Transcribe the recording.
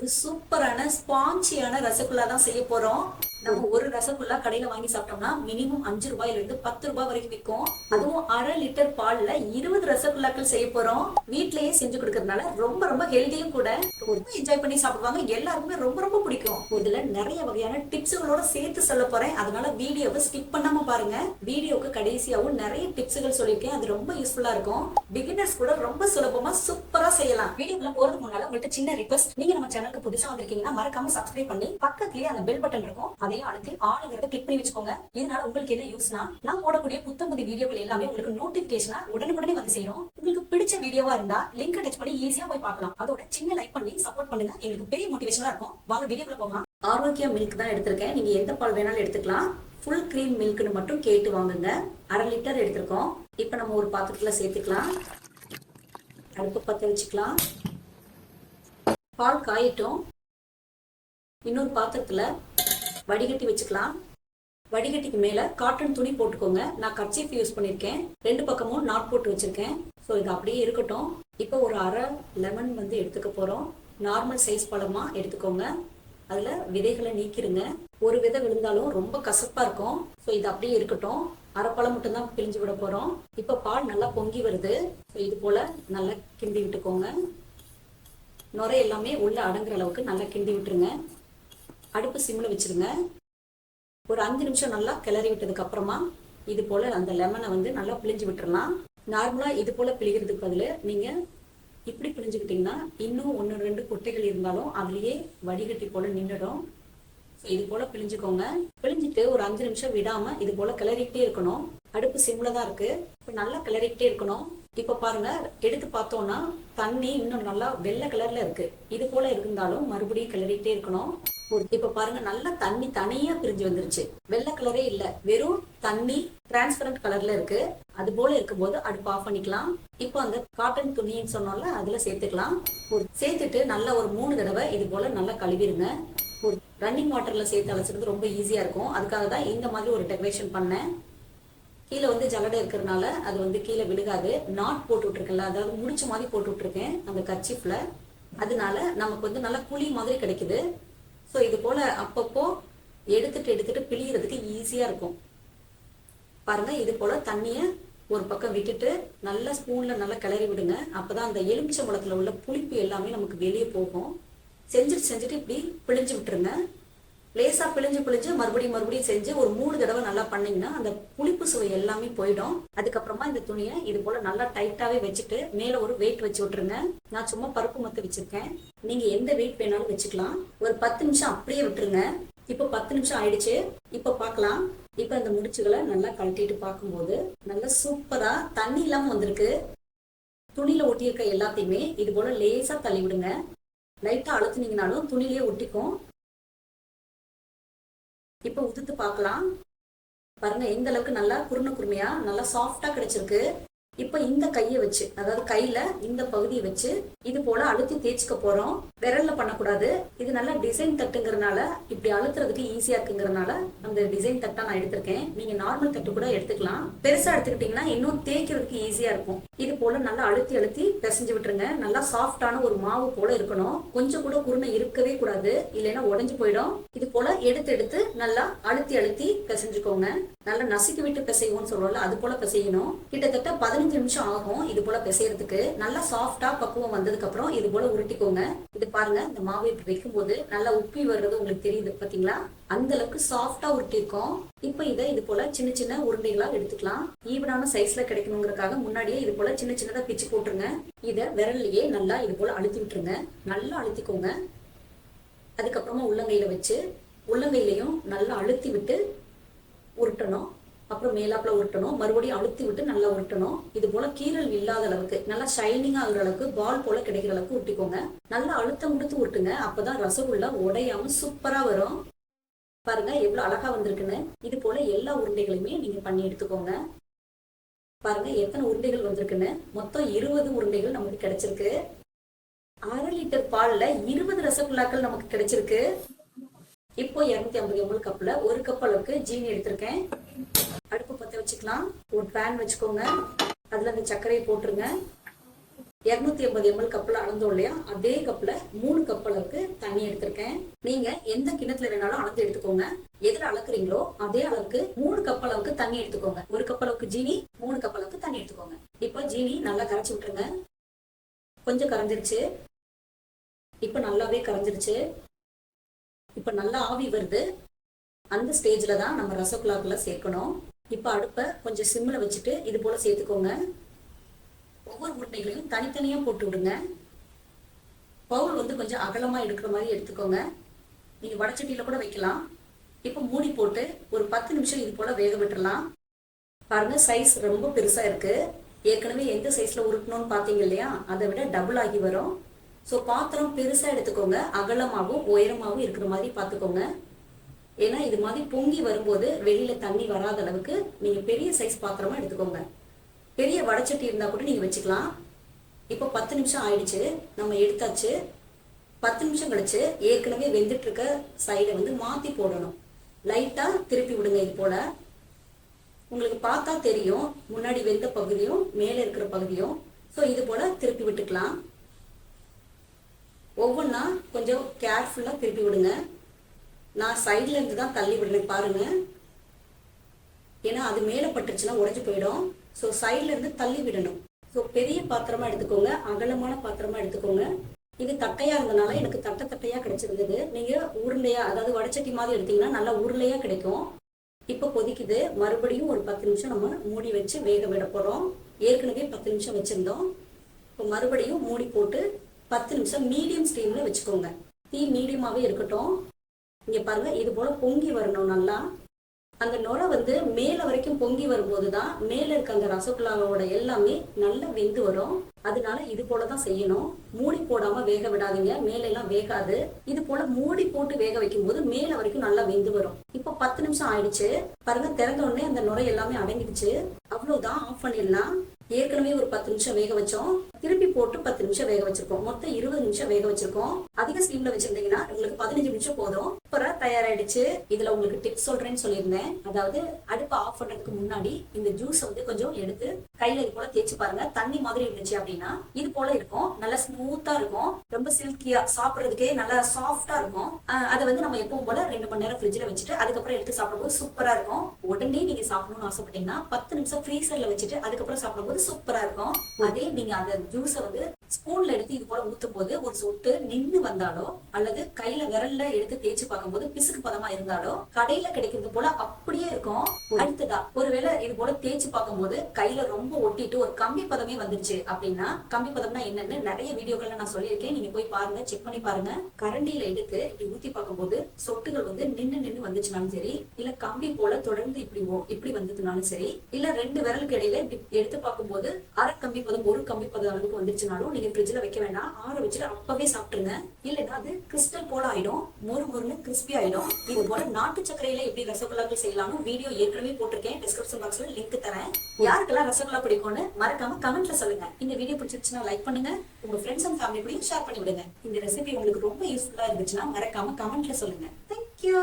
ஒரு சூப்பரான ஸ்பாஞ்சியான ரசகுல்லா தான் செய்ய போறோம். நம்ம ஒரு ரசகுல்லா கடையில வாங்கி சாப்பிட்டோம்னா மினிமம் அஞ்சு ரூபாயில இருந்து பத்து ரூபாய் வரைக்கும் விற்கும். அதுவும் அரை லிட்டர் பால்ல இருபது ரசகுல்லாக்கள் செய்ய போறோம். வீட்லயே செஞ்சு கொடுக்கறதுனால ரொம்ப ரொம்ப ஹெல்தியும் கூட. ரொம்ப என்ஜாய் பண்ணி சாப்பிடுவாங்க. எல்லாருக்குமே ரொம்ப ரொம்ப பிடிக்கும். இதுல நிறைய வகையான டிப்ஸுகளோட சேர்த்து சொல்ல போறேன். அதனால வீடியோவை ஸ்கிப் பண்ணாம பாருங்க. வீடியோக்கு கடைசியாவும் நிறைய டிப்ஸுகள் சொல்லியிருக்கேன். அது ரொம்ப யூஸ்ஃபுல்லா இருக்கும். பிகினர்ஸ் கூட ரொம்ப சுலபமா சூப்பரா செய்யலாம். வீடியோக்குள்ள போறதுக்கு முன்னால உங்கள்கிட்ட சின்ன ரிக்வஸ்ட் நீங்க நம்ம சேனலுக்கு புதுசா வந்திருக்கீங்கன்னா மறக்காம சப்ஸ்கிரைப் பண்ணி பக்கத்துலயே அந்த பெல் பட்டன் இருக்கும். அதே அழுத்தி ஆளுங்கிறத கிளிக் பண்ணி வச்சுக்கோங்க. இதனால உங்களுக்கு என்ன யூஸ்னா நான் போடக்கூடிய புத்தம் புது வீடியோக்கள் எல்லாமே உங்களுக்கு நோட்டிபிகேஷனா உடனுக்குடனே வந்து சேரும். உங்களுக்கு பிடிச்ச வீடியோவா இருந்தா லிங்க் டச் பண்ணி ஈஸியா போய் பார்க்கலாம். அதோட சின்ன லைக் பண்ணி சப்போர்ட் பண்ணுங்க. எங்களுக்கு பெரிய மோட்டிவேஷனா இருக்கும். வாங்க வீடியோக்குள்ள போகலாம். ஆரோக்கிய மில்க் தான் எடுத்திருக்கேன். நீங்க எந்த பால் வேணாலும் எடுத்துக்கலாம். ஃபுல் க்ரீம் மில்க்னு மட்டும் கேட்டு வாங்குங்க. அரை லிட்டர் எடுத்திருக்கோம். இப்போ நம்ம ஒரு பாத்திரத்துல சேர்த்துக்கலாம். அடுப்பு பற்ற வச்சுக்கலாம். பால் காயட்டும். இன்னொரு பாத்திரத்துல வடிகட்டி வச்சுக்கலாம். வடிகட்டிக்கு மேலே காட்டன் துணி போட்டுக்கோங்க. நான் கர்ச்சீஃப் யூஸ் பண்ணியிருக்கேன் ரெண்டு பக்கமும் நாட் போட்டு வச்சுருக்கேன். ஸோ இது அப்படியே இருக்கட்டும். இப்போ ஒரு அரை லெமன் வந்து எடுத்துக்க போகிறோம் நார்மல் சைஸ் பழமாக எடுத்துக்கோங்க. அதில் விதைகளை நீக்கிருங்க. ஒரு விதை விழுந்தாலும் ரொம்ப கசப்பாக இருக்கும். ஸோ இது அப்படியே இருக்கட்டும். அரை பழம் பிழிஞ்சு விட போகிறோம் இப்போ பால் நல்லா பொங்கி வருது. ஸோ இது போல் நல்லா கிண்டி விட்டுக்கோங்க. நுரை எல்லாமே உள்ள அடங்குற அளவுக்கு நல்லா கிண்டி விட்டுருங்க. அடுப்பு சிம்மில் வச்சிருங்க. ஒரு அஞ்சு நிமிஷம் நல்லா கிளறி விட்டதுக்கு அப்புறமா இது போல் அந்த லெமனை வந்து நல்லா பிழிஞ்சு விட்டுறலாம். நார்மலாக இது போல் பிழிகிறதுக்கு பதில் நீங்கள் இப்படி பிழிஞ்சுக்கிட்டிங்கன்னா இன்னும் ஒன்று ரெண்டு கொட்டைகள் இருந்தாலும் அதுலேயே வடிகட்டி போல் நின்றுடும் இது போல பிழிஞ்சுக்கோங்க. பிழிஞ்சிட்டு ஒரு அஞ்சு நிமிஷம் விடாம இது போல கிளறிக்கிட்டே இருக்கணும். அடுப்பு சிம்ல தான் இருக்கு. இப்போ நல்லா கிளறிக்கிட்டே இருக்கணும். இப்ப பாருங்க எடுத்து பார்த்தோம்னா தண்ணி இன்னும் நல்லா வெள்ளை கலர்ல இருக்கு. இது போல இருந்தாலும் மறுபடியும் கிளறிக்கிட்டே இருக்கணும். ஒரு- இப்ப பாருங்க நல்லா தண்ணி தனியா பிரிஞ்சு வந்துருச்சு. வெள்ளை கலரே இல்ல. வெறும் தண்ணி டிரான்ஸ்பரண்ட் கலர்ல இருக்கு. அது போல இருக்கும்போது அடுப்பு ஆஃப் பண்ணிக்கலாம். இப்போ அந்த காட்டன் துணின்னு சொன்னோம்ல அதுல சேர்த்துக்கலாம். ஒரு சேர்த்துட்டு நல்லா ஒரு மூணு தடவை இது போல நல்லா கழுவிருங்க ரன்னிங் வாட்டரில் சேர்த்து அழைச்சிறது ரொம்ப ஈஸியாக இருக்கும். அதுக்காக தான் இந்த மாதிரி ஒரு டெக்கரேஷன் பண்ணேன். கீழே வந்து ஜல்லடை இருக்கிறனால அது வந்து கீழே விழுகாது. நாட் போட்டு விட்ருக்கேன்ல அதாவது முடிச்ச மாதிரி போட்டு அந்த கர்ச்சிப்ல அதனால நமக்கு வந்து நல்லா குழி மாதிரி கிடைக்குது. ஸோ இது போல் அப்பப்போ எடுத்துட்டு எடுத்துட்டு பிழியறதுக்கு ஈஸியாக இருக்கும். பாருங்க இது போல தண்ணியை ஒரு பக்கம் விட்டுட்டு நல்லா ஸ்பூன்ல நல்லா கிளறி விடுங்க. அப்பதான் அந்த எலுமிச்சை உள்ள புளிப்பு எல்லாமே நமக்கு வெளியே போகும். செஞ்சுட்டு செஞ்சுட்டு இப்படி பிழிஞ்சு விட்டுருங்க. லேசாக பிழிஞ்சு பிழிஞ்சு மறுபடியும் மறுபடியும் செஞ்சு ஒரு மூணு தடவை நல்லா பண்ணிங்கன்னா அந்த புளிப்பு சுவை எல்லாமே போயிடும். அதுக்கப்புறமா இந்த துணியை இது போல நல்லா டைட்டாகவே வச்சுட்டு மேலே ஒரு வெயிட் வச்சு விட்டுருங்க. நான் சும்மா பருப்பு மத்து வச்சுருக்கேன். நீங்கள் எந்த வெயிட் வேணாலும் வச்சுக்கலாம். ஒரு பத்து நிமிஷம் அப்படியே விட்டுருங்க. இப்போ பத்து நிமிஷம் ஆயிடுச்சு. இப்போ பார்க்கலாம். இப்போ அந்த முடிச்சுகளை நல்லா கழட்டிட்டு பார்க்கும்போது நல்லா சூப்பராக தண்ணி இல்லாமல் வந்திருக்கு. துணியில ஒட்டியிருக்க எல்லாத்தையுமே இது போல லேசா தள்ளி விடுங்க லைட்டா அழுத்துனீங்கனாலும் துணிலேயே ஒட்டிக்கும். இப்ப உதுத்து பார்க்கலாம். பாருங்க எந்த அளவுக்கு நல்லா குருணை குருமையா நல்லா சாஃப்டா கிடைச்சிருக்கு. இப்போ இந்த கையை வச்சு அதாவது கையில இந்த பகுதியை வச்சு இது போல அழுத்தி தேய்ச்சிக்க போறோம். விரல்ல பண்ணக்கூடாது. இது நல்லா டிசைன் தட்டுங்கிறனால இப்படி அழுத்துறதுக்கு ஈஸியா இருக்குங்கிறனால அந்த டிசைன் தட்டா நான் எடுத்திருக்கேன். நீங்க நார்மல் தட்டு கூட எடுத்துக்கலாம். பெருசா எடுத்துக்கிட்டீங்கன்னா இன்னும் தேய்க்கிறதுக்கு ஈஸியா இருக்கும். இது போல நல்லா அழுத்தி அழுத்தி பிசைஞ்சு விட்டுருங்க. நல்லா சாஃப்டான ஒரு மாவு போல இருக்கணும். கொஞ்சம் கூட குருணை இருக்கவே கூடாது. இல்லைன்னா உடஞ்சு போயிடும். இது போல எடுத்து எடுத்து நல்லா அழுத்தி அழுத்தி பிசைஞ்சுக்கோங்க. நல்லா நசுக்கி விட்டு பிசைவோம்னு சொல்லுவோம்ல அது போல பிசையணும். கிட்டத்தட்ட பதினஞ்சு நிமிஷம் ஆகும். இது போல பிசையறதுக்கு நல்லா சாஃப்டா பக்குவம் வந்ததுக்கு அப்புறம் இது போல உருட்டிக்கோங்க. இது பாருங்க இந்த மாவு இப்படி வைக்கும்போது நல்லா உப்பி வர்றது உங்களுக்கு தெரியுது பாத்தீங்களா? அந்த அளவுக்கு சாஃப்டா உருட்டிருக்கோம் இப்போ இதை இது போல சின்ன சின்ன உருண்டைகளா எடுத்துக்கலாம். ஈவனான சைஸ்ல கிடைக்கணுங்கிறதுக்காக முன்னாடியே இது போல சின்ன சின்னதா பிச்சு போட்டுருங்க. இதை விரல்லையே நல்லா இது போல அழுத்தி விட்டுருங்க. நல்லா அழுத்திக்கோங்க. அதுக்கப்புறமா உள்ளங்கையில வச்சு உள்ளங்கையிலையும் நல்லா அழுத்தி விட்டு உருட்டணும். அப்புறம் மேலாப்பில் உருட்டணும். மறுபடியும் அழுத்தி விட்டு நல்லா உருட்டணும். இது போல கீரல் இல்லாத அளவுக்கு நல்லா ஷைனிங் ஆகுற அளவுக்கு பால் போல கிடைக்கிற அளவுக்கு உருட்டிக்கோங்க. நல்லா அழுத்தம் கொடுத்து உருட்டுங்க. அப்பதான் ரசகுல்லா உடையாம சூப்பரா வரும். பாருங்க எவ்வளவு அழகா வந்திருக்குன்னு. இது போல எல்லா உருண்டைகளையுமே நீங்க பண்ணி எடுத்துக்கோங்க. பாருங்க எத்தனை உருண்டைகள் வந்திருக்குன்னு. மொத்தம் இருபது உருண்டைகள் நமக்கு கிடைச்சிருக்கு. அரை லிட்டர் பால்ல இருபது ரசகுல்லாக்கள் நமக்கு கிடைச்சிருக்கு. இப்போ இருநூத்தி ஐம்பது எம்எல் கப்ல ஒரு கப் அளவுக்கு ஜீனி எடுத்திருக்கேன். அடுப்பு பத்த வச்சுக்கலாம். ஒரு பேன் வச்சுக்கோங்க. அதுல அந்த சர்க்கரையை போட்டுருங்க. இருநூத்தி ஐம்பது எம்எல் கப்பில் அளந்தோம் இல்லையா? அதே கப்பில் மூணு கப் அளவுக்கு தண்ணி எடுத்திருக்கேன். நீங்க எந்த கிணத்துல வேணாலும் அளந்து எடுத்துக்கோங்க. எதுல அளக்குறீங்களோ அதே அளவுக்கு மூணு கப் அளவுக்கு தண்ணி எடுத்துக்கோங்க. ஒரு கப் அளவுக்கு ஜீனி மூணு கப் அளவுக்கு தண்ணி எடுத்துக்கோங்க. இப்போ ஜீனி நல்லா கரைச்சி விட்டுருங்க. கொஞ்சம் கரைஞ்சிருச்சு. இப்போ நல்லாவே கரைஞ்சிருச்சு. இப்போ நல்லா ஆவி வருது. அந்த ஸ்டேஜில் தான் நம்ம ரசகுல்லாக்குள்ளே சேர்க்கணும். இப்போ அடுப்பை கொஞ்சம் சிம்மில் வச்சுட்டு இது போல் சேர்த்துக்கோங்க. ஒவ்வொரு உருண்டைகளையும் தனித்தனியாக போட்டு விடுங்க. பவுல் வந்து கொஞ்சம் அகலமாக எடுக்கிற மாதிரி எடுத்துக்கோங்க. நீங்கள் வடச்சட்டியில் கூட வைக்கலாம். இப்போ மூடி போட்டு ஒரு பத்து நிமிஷம் இது போல் வேக விட்டுறலாம். பாருங்க சைஸ் ரொம்ப பெருசாக இருக்கு. ஏற்கனவே எந்த சைஸில் உருட்டணும்னு பார்த்தீங்க இல்லையா? அதை விட டபுள் ஆகி வரும். ஸோ பாத்திரம் பெருசாக எடுத்துக்கோங்க. அகலமாகவும் உயரமாகவும் இருக்கிற மாதிரி பார்த்துக்கோங்க ஏன்னா இது மாதிரி பொங்கி வரும்போது வெளியில் தண்ணி வராத அளவுக்கு நீங்கள் பெரிய சைஸ் பாத்திரமா எடுத்துக்கோங்க. பெரிய வடச்சட்டி இருந்தால் கூட நீங்கள் வச்சுக்கலாம். இப்போ பத்து நிமிஷம் ஆயிடுச்சு. நம்ம எடுத்தாச்சு. பத்து நிமிஷம் கழிச்சு ஏற்கனவே வெந்துட்டு இருக்க சைடை வந்து மாற்றி போடணும். லைட்டாக திருப்பி விடுங்க இது போல். உங்களுக்கு பார்த்தா தெரியும். முன்னாடி வெந்த பகுதியும் மேலே இருக்கிற பகுதியும். ஸோ இது போல் திருப்பி விட்டுக்கலாம். ஒவ்வொன்றா கொஞ்சம் கேர்ஃபுல்லாக திருப்பி விடுங்க. நான் சைடில் இருந்து தான் தள்ளி விடுறேன் பாருங்கள் ஏன்னா அது மேலே பட்டுச்சுன்னா உடஞ்சி போயிடும். ஸோ சைடில் இருந்து தள்ளி விடணும். ஸோ பெரிய பாத்திரமா எடுத்துக்கோங்க. அகலமான பாத்திரமா எடுத்துக்கோங்க. இது தட்டையா இருந்தனால எனக்கு தட்டை தட்டையா கிடைச்சிருந்தது. நீங்க உருண்டையா அதாவது வடச்சட்டி மாதிரி எடுத்தீங்கன்னா நல்லா உருளையா கிடைக்கும். இப்போ கொதிக்குது. மறுபடியும் ஒரு பத்து நிமிஷம் நம்ம மூடி வச்சு வேக விட போறோம். ஏற்கனவே பத்து நிமிஷம் வச்சிருந்தோம். இப்போ மறுபடியும் மூடி போட்டு பத்து நிமிஷம் மீடியம் ஸ்டீம்ல வச்சுக்கோங்க. தீ மீடியமாவே இருக்கட்டும். இங்க பாருங்க இது போல பொங்கி வரணும் நல்லா. அந்த நுரை வந்து மேல வரைக்கும் பொங்கி வரும்போது தான் மேல இருக்க அந்த ரசகுல்லாவோட எல்லாமே நல்லா வெந்து வரும். அதனால இது போல தான் செய்யணும். மூடி போடாம வேக விடாதீங்க. மேல எல்லாம் வேகாது. இது போல மூடி போட்டு வேக வைக்கும் போது மேல வரைக்கும் நல்லா வெந்து வரும். இப்போ பத்து நிமிஷம் ஆயிடுச்சு. பாருங்க திறந்த உடனே அந்த நுரை எல்லாமே அடங்கிடுச்சு. அவ்வளவுதான் ஆஃப் பண்ணிடலாம். ஏற்கனவே ஒரு பத்து நிமிஷம் வேக வச்சோம். திருப்பி போட்டு பத்து நிமிஷம் வேக வச்சிருக்கோம். மொத்தம் இருபது நிமிஷம் வேக வச்சிருக்கோம். அதிக ஸ்டீம்ல வச்சிருந்தீங்கன்னா உங்களுக்கு பதினஞ்சு நிமிஷம் போதும். சூப்பரா தயாராயிடுச்சு. இதுல உங்களுக்கு டிப்ஸ் சொல்றேன்னு சொல்லியிருந்தேன். அதாவது அடுப்பு ஆஃப் பண்றதுக்கு முன்னாடி இந்த ஜூஸ் வந்து கொஞ்சம் எடுத்து கையில இது போல தேய்ச்சி பாருங்க. தண்ணி மாதிரி இருந்துச்சு அப்படின்னா இது போல இருக்கும். நல்லா ஸ்மூத்தா இருக்கும். ரொம்ப சில்கியா சாப்பிடுறதுக்கே நல்லா சாஃப்டா இருக்கும். அதை வந்து நம்ம எப்பவும் போல ரெண்டு மணி நேரம் ஃப்ரிட்ஜ்ல வச்சுட்டு அதுக்கப்புறம் எடுத்து சாப்பிடும்போது சூப்பரா இருக்கும். உடனே நீங்க சாப்பிடணும்னு ஆசைப்பட்டீங்கன்னா பத்து நிமிஷம் ஃப்ரீசர்ல வச்சுட்டு அதுக்கப்புறம் சாப்பிடும்போது சூப்பரா இருக்கும். அதே நீங்க அந்த ஜூஸை வந்து ஸ்பூன்ல எடுத்து இது போல ஊத்தும் போது ஒரு சொட்டு நின்னு வந்தாலோ அல்லது கையில விரல்ல எடுத்து தேய்ச்சி பார்க்கும்போது பிசுக்கு பதமா இருந்தாலோ கடையில கிடைக்கிறது போல அப்படியே இருக்கும். அடுத்ததா ஒருவேளை இது போல தேய்ச்சி பார்க்கும்போது கையில ரொம்ப ஒட்டிட்டு ஒரு கம்பி பதமே வந்துருச்சு அப்படின்னா கம்பி பதம்னா என்னன்னு நிறைய வீடியோக்கள்ல நான் சொல்லியிருக்கேன். நீங்க போய் பாருங்க செக் பண்ணி பாருங்க. கரண்டியில எடுத்து இப்படி ஊத்தி பார்க்கும்போது சொட்டுகள் வந்து நின்னு நின்னு வந்துச்சுனாலும் சரி இல்ல கம்பி போல தொடர்ந்து இப்படி ஓ- இப்படி வந்ததுனாலும் சரி இல்ல ரெண்டு விரலுக்கு இடையில இப்படி எடுத்து பார்க்கும்போது அரை கம்பி பதம் ஒரு கம்பி பதம் அளவுக்கு வந்துருச்சுனாலும் நீங்க ஃப்ரிட்ஜ்ல வைக்க வேண்டாம். ஆற வச்சுட்டு அப்பவே சாப்பிட்டுருங்க. இல்லைன்னா அது கிறிஸ்டல் போல ஆயிடும். மொறு மொறுன்னு கிறிஸ்பி ஆயிடும். இது போல நாட்டு சக்கரையில எப்படி ரசகுல்லாக்கள் செய்யலாம்னு வீடியோ ஏற்கனவே போட்டிருக்கேன். டிஸ்கிரிப்ஷன் பாக்ஸ்ல லிங்க் தரேன். யாருக்கெல்லாம் ரசகுல்லா பிடிக்கும்னு மறக்காம கமெண்ட்ல சொல்லுங்க. இந்த வீடியோ பிடிச்சிருச்சுன்னா லைக் பண்ணுங்க. உங்க ஃப்ரெண்ட்ஸ் அண்ட் ஃபேமிலி கூடயும் ஷேர் பண்ணி விடுங்க இந்த ரெசிபி உங்களுக்கு ரொம்ப யூஸ்ஃபுல்லா இருந்துச்சுன்னா மறக்காம கமெண்ட்ல சொல்லுங்க. தேங்க்யூ